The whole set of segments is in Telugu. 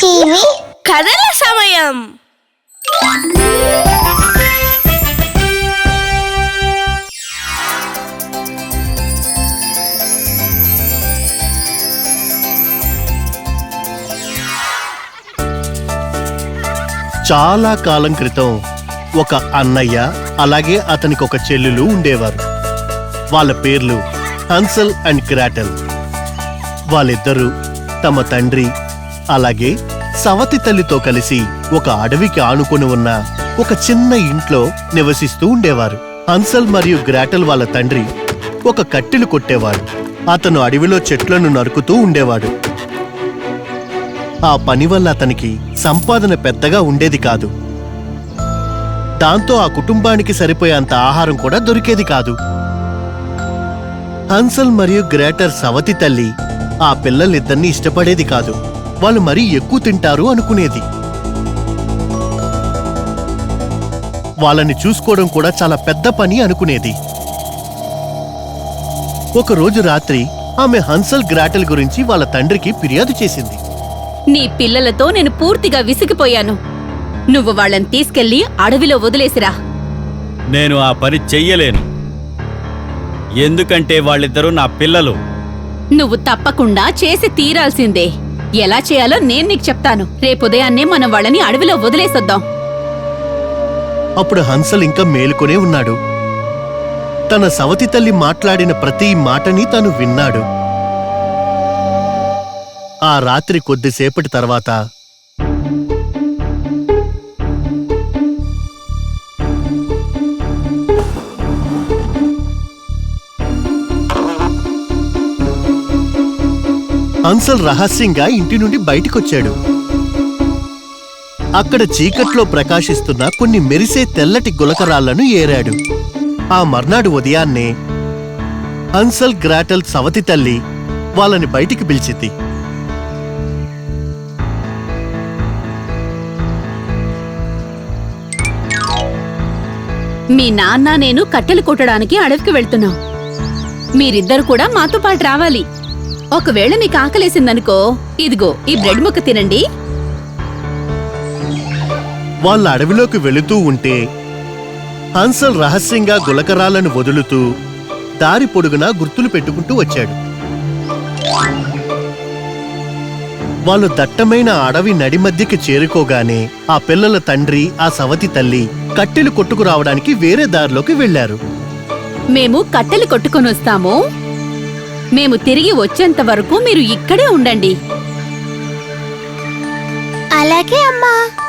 టీవీ కథల సమయం. చాలా కాలం క్రితం ఒక అన్నయ్య అలాగే అతనికి ఒక చెల్లెలు ఉండేవారు. వాళ్ళ పేర్లు హన్సల్ అండ్ గ్రాటల్ వాళ్ళిద్దరూ తమ తండ్రి అలాగే సవతి తల్లితో కలిసి ఒక అడవికి ఆనుకొని ఉన్న ఒక చిన్న ఇంట్లో నివసిస్తూ ఉండేవారు. హన్సల్ మరియు గ్రాటల్ వాళ్ళ తండ్రి ఒక కట్టెలు కొట్టేవాడు అతను అడవిలో చెట్లను నరుకుతూ ఉండేవాడు. ఆ పని వల్ల అతనికి సంపాదన పెద్దగా ఉండేది కాదు. దాంతో ఆ కుటుంబానికి సరిపోయేంత ఆహారం కూడా దొరికేది కాదు. హన్సల్ మరియు గ్రేటర్ సవతి తల్లి ఆ పిల్లలిద్దరినీ ఇష్టపడేది కాదు. వాళ్ళు మరీ ఎక్కువ తింటారు అనుకునేది. వాళ్ళని చూసుకోవడం కూడా చాలా పెద్ద పని అనుకునేది. ఒకరోజు రాత్రి ఆమె హన్సల్ గ్రాటల్ గురించి వాళ్ళ తండ్రికి ఫిర్యాదు చేసింది. నీ పిల్లలతో నేను పూర్తిగా విసిగిపోయాను. నువ్వు వాళ్ళని తీసుకెళ్ళి అడవిలో వదిలేసిరా. నేను ఆ పని చెయ్యలేను. ఎందుకంటే వాళ్ళిద్దరూ నా పిల్లలు. నువ్వు తప్పకుండా చేసి తీరాల్సిందే. ఎలా చేయాలో నేను నీకు చెప్తాను. రేపుదయాన్నే మనం వాళ్ళని అడవిలో వదిలేసొద్దాం. అప్పుడు హన్సల్ ఇంకా మేలుకొనే ఉన్నాడు. తన సవతి తల్లి మాట్లాడిన ప్రతి మాటని తను విన్నాడు. ఆ రాత్రి కొద్దిసేపటి తర్వాత హన్సల్ రహస్యంగా ఇంటి నుండి బయటికొచ్చాడు. అక్కడ చీకట్లో ప్రకాశిస్తున్న కొన్ని మెరిసే తెల్లటి గులకరాళ్ళను ఏరాడు. ఆ మర్నాడు ఉదయాన్నే హన్సల్ గ్రాటల్ సవతి తల్లి వాళ్ళని బయటికి పిలిచింది. మీ నాన్న నేను కట్టెలు కొట్టడానికి అడవికి వెళ్తున్నాం. మీరిద్దరు కూడా మాతో పాటు రావాలి. ఒకవేళ మీకు ఆకలేసిందనుకో ఇదిగో ఈ బ్రెడ్ ముక్క తినండి. వాళ్ళ అడవిలోకి వెళుతూ ఉంటే హన్సల్ రహస్యంగా గులకరాలను వదులుతూ దారి పొడుగునా గుర్తులు పెట్టుకుంటూ వచ్చాడు. వాళ్ళు దట్టమైన అడవి నడి మధ్యకి చేరుకోగానే ఆ పిల్లల తండ్రి ఆ సవతి తల్లి కట్టెలు కొట్టుకురావడానికి వేరే దారిలోకి వెళ్ళారు మేము కట్టెలు కొట్టుకొని వస్తాము. మేము తిరిగి వచ్చేంత వరకు మీరు ఇక్కడే ఉండండి. అలాగే అమ్మా.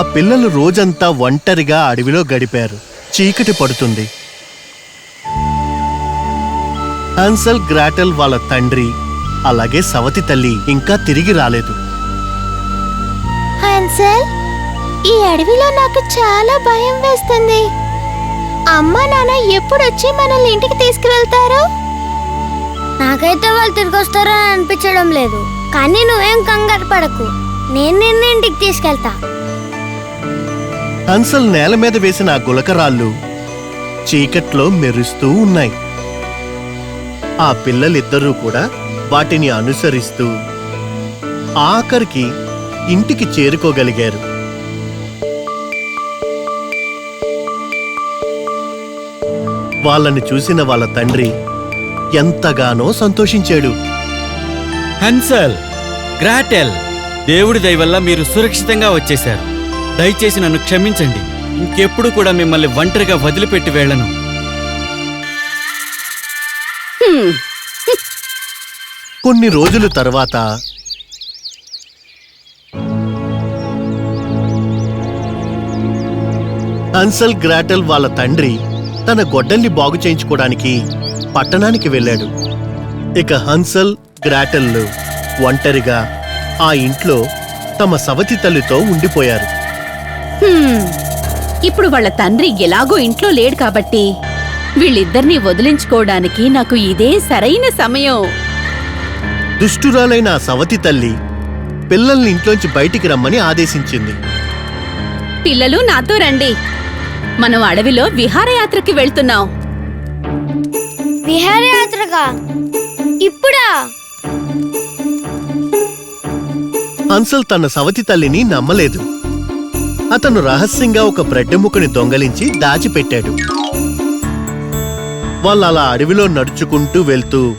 ఆ పిల్లలు రోజంతా ఒంటరిగా అడవిలో గడిపారు. చీకటి పడుతుంది. హన్సల్ గ్రాటల్ వాళ్ళ తండ్రి అలాగే సవతి తల్లి ఇంకా తిరిగి రాలేదు. హన్సల్ ఈ అడవిలో నాకు చాలా భయం వేస్తుంది. అమ్మ నాన్న ఎప్పుడు వచ్చి మనల్ని ఇంటికి తీసుకువెళ్తారు? నాకైతే వాళ్ళు తిరిగి వస్తారని అనిపించడం లేదు. కానీ నువ్వేం కంగారు పడకు. నేను నిన్ను ఇంటికి తీసుకెళ్తా. హన్సల్ నేల మీద వేసిన ఆ గులకరాళ్ళు చీకట్లో మెరుస్తూ ఉన్నాయి. ఆ పిల్లలిద్దరూ కూడా వాటిని అనుసరిస్తూ ఆఖరికి ఇంటికి చేరుకోగలిగారు. వాళ్ళని చూసిన వాళ్ళ తండ్రి ఎంతగానో సంతోషించాడు. హన్సల్ గ్రాటెల్ దేవుడి దయవల్ల మీరు సురక్షితంగా వచ్చేశారు. దయచేసి నన్ను క్షమించండి. ఇంకెప్పుడు కూడా మిమ్మల్ని ఒంటరిగా వదిలిపెట్టి వెళ్ళను. కొన్ని రోజుల తర్వాత హన్సల్ గ్రాటల్ వాళ్ళ తండ్రి తన గొడ్డల్ని బాగు చేయించుకోవడానికి పట్టణానికి వెళ్ళాడు. ఇక హన్సల్ గ్రాటల్లు ఒంటరిగా ఆ ఇంట్లో తమ సవతి తల్లితో ఉండిపోయారు. ఇప్పుడు వాళ్ళ తండ్రి ఎలాగో ఇంట్లో లేడు కాబట్టి వీళ్ళిద్దరినీ వదిలించుకోవడానికి నాకు ఇదే సరైన సమయం. దుష్టురాలైన ఆ సవతి తల్లి పిల్లల్ని ఇంట్లోంచి బయటికి రమ్మని ఆదేశించింది. పిల్లలు నాతో రండి. మనం అడవిలో విహారయాత్రకి వెళ్తున్నాం. విహారయాత్రగా ఇప్పుడా? హన్సల్ తన సవతి తల్లిని నమ్మలేదు. అతను రహస్యంగా ఒక బ్రెడ్ ముక్కని దొంగలించి దాచిపెట్టాడు. వాళ్ళు అలా అడవిలో నడుచుకుంటూ వెళ్తూ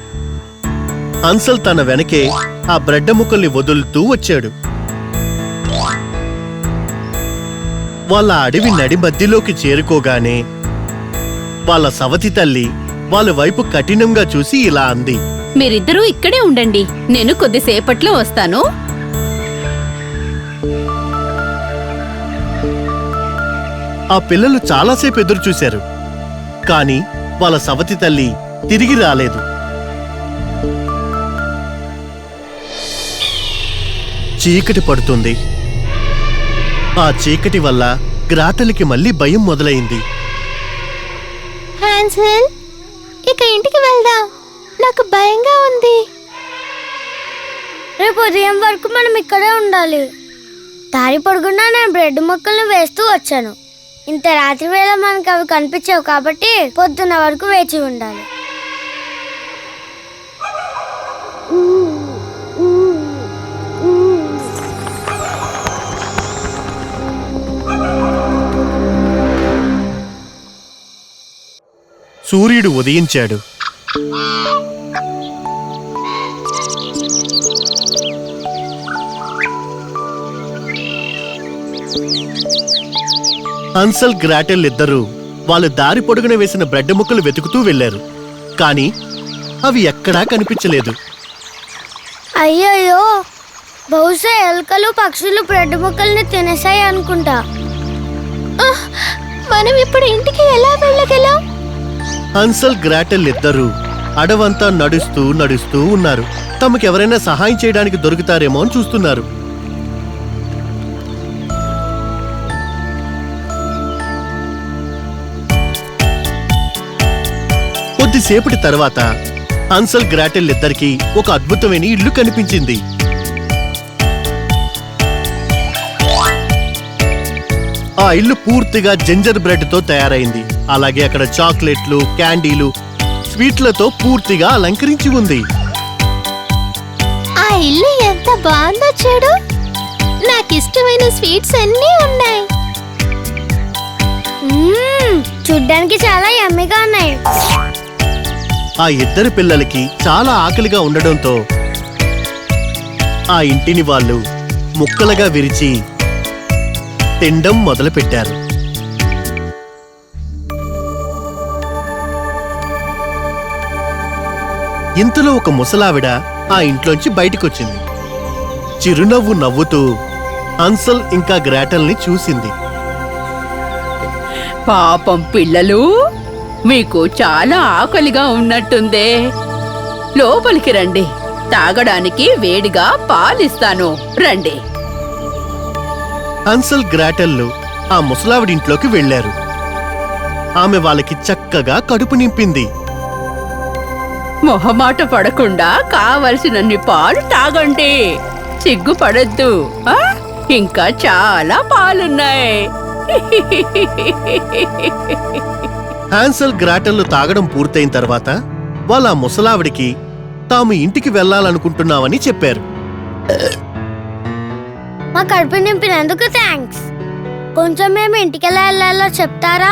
హన్సల్ తన వెనకే ఆ బ్రెడ్ ముక్కల్ని వదులుతూ వచ్చాడు. వాళ్ళ అడవి నడి మధ్యలోకి చేరుకోగానే వాళ్ళ సవతి తల్లి వాళ్ళ వైపు కఠినంగా చూసి ఇలా అంది. మీరిద్దరూ ఇక్కడే ఉండండి. నేను కొద్దిసేపట్లో వస్తాను. ఆ పిల్లలు చాలాసేపు ఎదురు చూశారు. కాని వాళ్ళ సవతి తల్లి తిరిగి రాలేదు. చీకటి పడుతుంది. ఆ చీకటి వల్ల గ్రాటలికి మళ్ళీ భయం మొదలైంది. హ్యాన్సెల్ ఇక ఇంటికి వెళ్దాం. నాకు భయంగా ఉంది. రేపు ఉదయం వరకు మనం ఇక్కడే ఉండాలి. దారి పొడుగునా నేను బ్రెడ్ ముక్కల్ని వేస్తూ వచ్చాను. ఇంత రాత్రి వేళ మనకు అవి కనిపించవు కాబట్టి పొద్దున్న వరకు వేచి ఉండాలి. సూర్యుడు ఉదయించాడు. హన్సల్ గ్రాటెల్ ఇద్దరూ వాళ్ళు దారి పొడుగున వేసిన బ్రెడ్ ముక్కలు వెతుకుతూ వెళ్ళారు కానీ అవి ఎక్కడా కనిపించలేదు. అయ్యయ్యో! బహుశా ఎలుకలు పక్షులు బ్రెడ్ ముక్కల్ని తినేసాయి అనుకుంటా. మనం ఇప్పుడు ఇంటికి ఎలా వెళ్ళగలం? హన్సల్ గ్రాటెల్ ఇద్దరూ అడవంతా నడుస్తూ నడుస్తూ ఉన్నారు. తమకెవరైనా సహాయం చేయడానికి దొరుకుతారేమో అని చూస్తున్నారు. కొద్దిసేపటి తర్వాత హన్సల్ గ్రాటెల్ ఇద్దరికి ఒక అద్భుతమైన ఇల్లు కనిపించింది. ఆ ఇల్లు పూర్తిగా జింజర్ బ్రెడ్తో తయారైంది. అలాగే అక్కడ చాక్లెట్లు క్యాండీలు స్వీట్లతో పూర్తిగా అలంకరించి ఉంది. ఆ ఇల్లు ఎంత బాగుందో చూడు. నాకు ఇష్టమైన స్వీట్స్ అన్నీ ఉన్నాయి. చూడ్డానికి చాలా యమ్మీగా ఉన్నాయి. ఆ ఇద్దరు పిల్లలకి చాలా ఆకలిగా ఉండడంతో ఆ ఇంటిని వాళ్ళు ముక్కలుగా విరిచి తిండం మొదలుపెట్టారు. ఇంతలో ఒక ముసలావిడ ఆ ఇంట్లోంచి బయటికొచ్చింది. చిరునవ్వు నవ్వుతూ హన్సల్ ఇంకా గ్రాటల్ని చూసింది. పాపం పిల్లలు! మీకు చాలా ఆకలిగా ఉన్నట్టుందే. లోపలికి రండి. తాగడానికి వేడిగా పాలిస్తాను. రండి. హన్సల్ గ్రాటెల్లు ఆ ముసలావిడింట్లోకి వెళ్ళారు ఆమె వాళ్ళకి చక్కగా కడుపు నింపింది. మొహమాట పడకుండా కావలసినన్ని పాలు తాగండి. సిగ్గుపడద్దు. ఆ? ఇంకా చాలా పాలున్నాయి. హాన్సల్ గ్రాటెల్లు తాగడం పూర్తయిన తర్వాత వాళ్ళ ముసలావిడికి తాము ఇంటికి వెళ్ళాలనుకుంటున్నామని చెప్పారు. మా కడుపు నింపినందుకు థ్యాంక్స్ కొంచెం మేము ఇంటికి ఎలా వెళ్ళాలో చెప్తారా?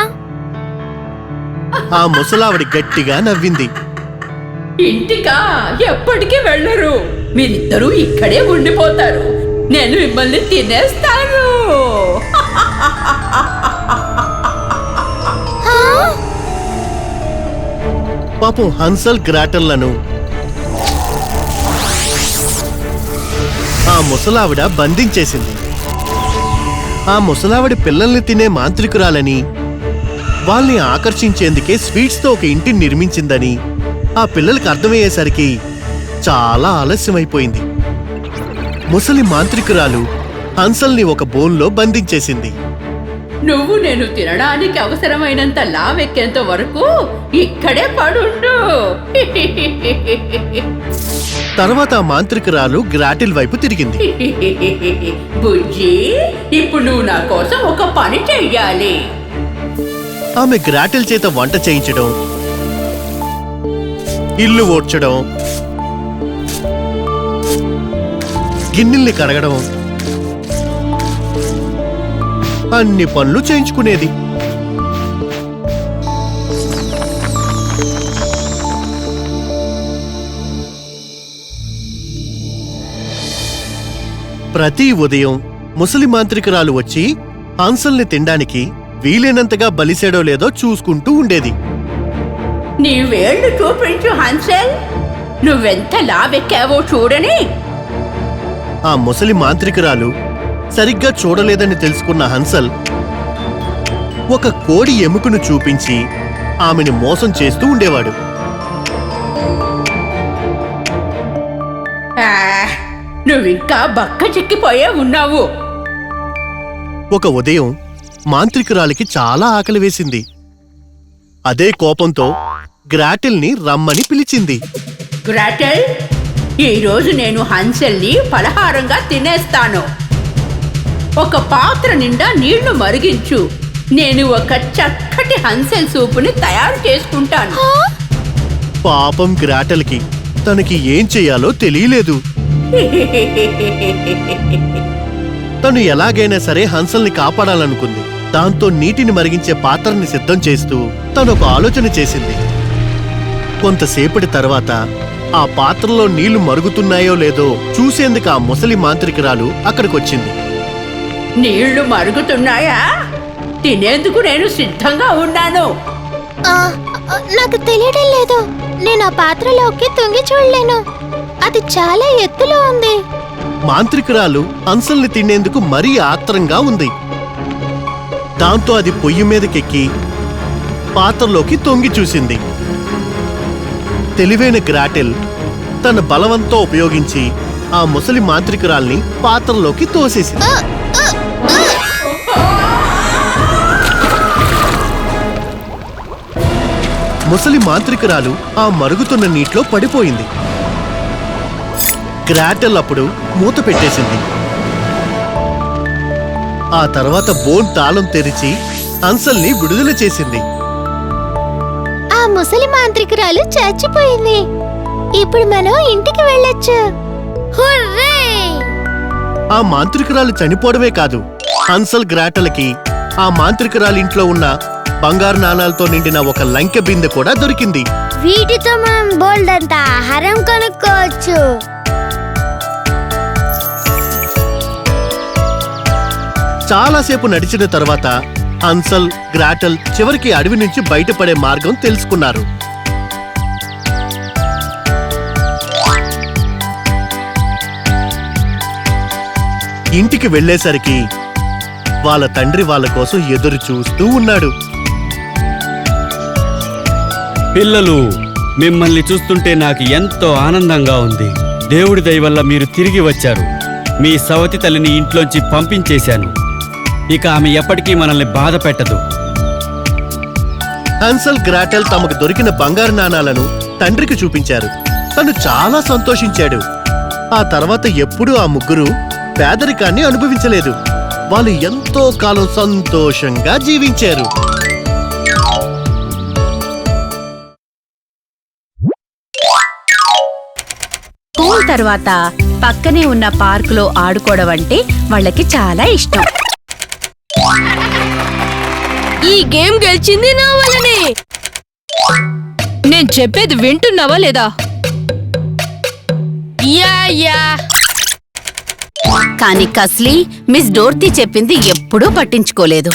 ఆ ముసలావిడి గట్టిగా నవ్వింది. ఇంటికా? ఎప్పటికీ వెళ్ళరు. మీరిద్దరూ ఇక్కడే ఉండిపోతారు. నేను మిమ్మల్ని తినేస్తాను. పాపం హన్సల్ గ్రాటెల్లను ఆ ముసలావిడ బంధించేసింది. ఆ ముసలావిడ పిల్లల్ని తినే మాంత్రికురాలని వాళ్ళని ఆకర్షించేందుకే స్వీట్స్తో ఒక ఇంటిని నిర్మించిందని ఆ పిల్లలకు అర్థమయ్యేసరికి చాలా ఆలస్యమైపోయింది. ముసలి మాంత్రికురాలు హన్సల్ని ఒక బోన్లో బంధించేసింది. నువ్వు నేను తినడానికి అవసరమైనంత లావెక్కేంత వరకు ఇక్కడే పడుండు. తర్వాత మాంత్రికురాలు గ్రాటిల్ వైపు తిరిగింది. బుజ్జి ఇప్పుడు నువ్వు నా కోసం ఒక పని చెయ్యాలి. ఆమె గ్రాటిల్ చేత వంట చేయించడం ఇల్లు ఓడ్చడం గిన్నెల్ని కడగడం అన్ని పనులు చేయించుకునేది. ప్రతి ఉదయం ముసలి మాంత్రికురాలు వచ్చి హంసల్ని తినడానికి వీలైనంతగా బలిసేడో లేదో చూసుకుంటూ ఉండేది. నీ వేళ్ళు చూపించు హన్సెల్? నువ్వెంత లావెక్కావో చూడని? ఆ ముసలి మాంత్రికురాలు సరిగ్గా చూడలేదని తెలుసుకున్న హన్సల్ ఒక కోడి ఎముకను చూపించి ఆమెను మోసం చేస్తూ ఉండేవాడు. నువ్వింకా బక్క చిక్కిపోయే ఉన్నావు. ఒక ఉదయం మాంత్రికురాలికి చాలా ఆకలి వేసింది. అదే కోపంతో గ్రాటిల్ని రమ్మని పిలిచింది. గ్రాటెల్ ఈ రోజు నేను హన్సెల్ని పలహారంగా తినేస్తాను. ఒక పాత్ర నిండా నీళ్ళు మరిగించు. నేను ఒక చక్కటి హన్సెల్ సూపుని తయారు చేసుకుంటాను. పాపం గ్రాటల్కి తనకి ఏం చెయ్యాలో తెలియలేదు. తను ఎలాగైనా సరే హంసల్ని కాపాడాలనుకుంది. దాంతో నీటిని మరిగించే పాత్రని సిద్ధం చేస్తూ తను ఒక ఆలోచన చేసింది. కొంతసేపటి తర్వాత ఆ పాత్రలో నీళ్ళు మరుగుతున్నాయో లేదో చూసేందుకు ఆ ముసలి మాంత్రికురాలు అక్కడికొచ్చింది. నీళ్ళు మరుగుతున్నాయా? తినేందుకు నేను సిద్ధంగా ఉన్నాను. నాకు తెలియడం లేదు. నేను ఆ పాత్రలోకి తొంగి చూడలేను. అది చాలా ఎత్తులో ఉంది. మాంత్రికురాలు హంసల్ని తినేందుకు మరీ ఆత్రంగా ఉంది. దాంతో అది పొయ్యి మీదకెక్కి పాత్రలోకి తొంగి చూసింది. తెలివైన గ్రాటెల్ తన బలవంతో ఉపయోగించి ఆ ముసలి మాంత్రికురాల్ని పాత్రలోకి తోసేసింది. ముసలి మాంత్రికురాలు ఆ మరుగుతున్న నీటిలో పడిపోయింది. గ్రాటెల్ అప్పుడు మూత పెట్టేసింది. ఆ తర్వాత బోన్ తాళం తెరిచి హంసల్ని విడుదల చేసింది. ఆ ముసలి మాంత్రికురాలు చచ్చిపోయింది. ఇప్పుడు మనం ఇంటికి వెళ్ళొచ్చు. ఆ మాంత్రికురాలు చనిపోవడమే కాదు హన్సల్ గ్రాటలకి ఆ మాంత్రికురాలు ఇంట్లో ఉన్న బంగారు నాణాలతో నిండిన ఒక లంకె బిందె కూడా దొరికింది. వీటితో మనం బోల్డ్ అంత ఆహారం కొనుక్కోవచ్చు. చాలాసేపు నడిచిన తర్వాత హన్సల్ గ్రాటల్ చివరికి అడవి నుంచి బయటపడే మార్గం తెలుసుకున్నారు. ఇంటికి వెళ్ళేసరికి వాళ్ళ తండ్రి వాళ్ళ కోసం ఎదురు చూస్తూ ఉన్నాడు. పిల్లలు మిమ్మల్ని చూస్తుంటే నాకు ఎంతో ఆనందంగా ఉంది. దేవుడి దయవల్ల మీరు తిరిగి వచ్చారు. మీ సవతి తల్లిని ఇంట్లోంచి పంపించేశాను. ఇక ఆమె ఎప్పటికీ మనల్ని బాధ పెట్టదు. హన్సల్ గ్రాటెల్ తమకు దొరికిన బంగారు నాణాలను తండ్రికి చూపించారు. తను చాలా సంతోషించాడు. ఆ తర్వాత ఎప్పుడూ ఆ ముగ్గురు పేదరికాన్ని అనుభవించలేదు. వాళ్ళు ఎంతో కాలం సంతోషంగా జీవించారు. తర్వాత పక్కనే ఉన్న పార్కులో ఆడుకోవడం అంటే వాళ్ళకి చాలా ఇష్టం. ఈ గేమ్ గెలిచింది నా వల్లనే. నేను చెప్పేది వింటున్నావా లేదా? Yeah yeah. కానీ కస్లీ మిస్ డోర్తీ చెప్పింది ఎప్పుడూ పట్టించుకోలేదు.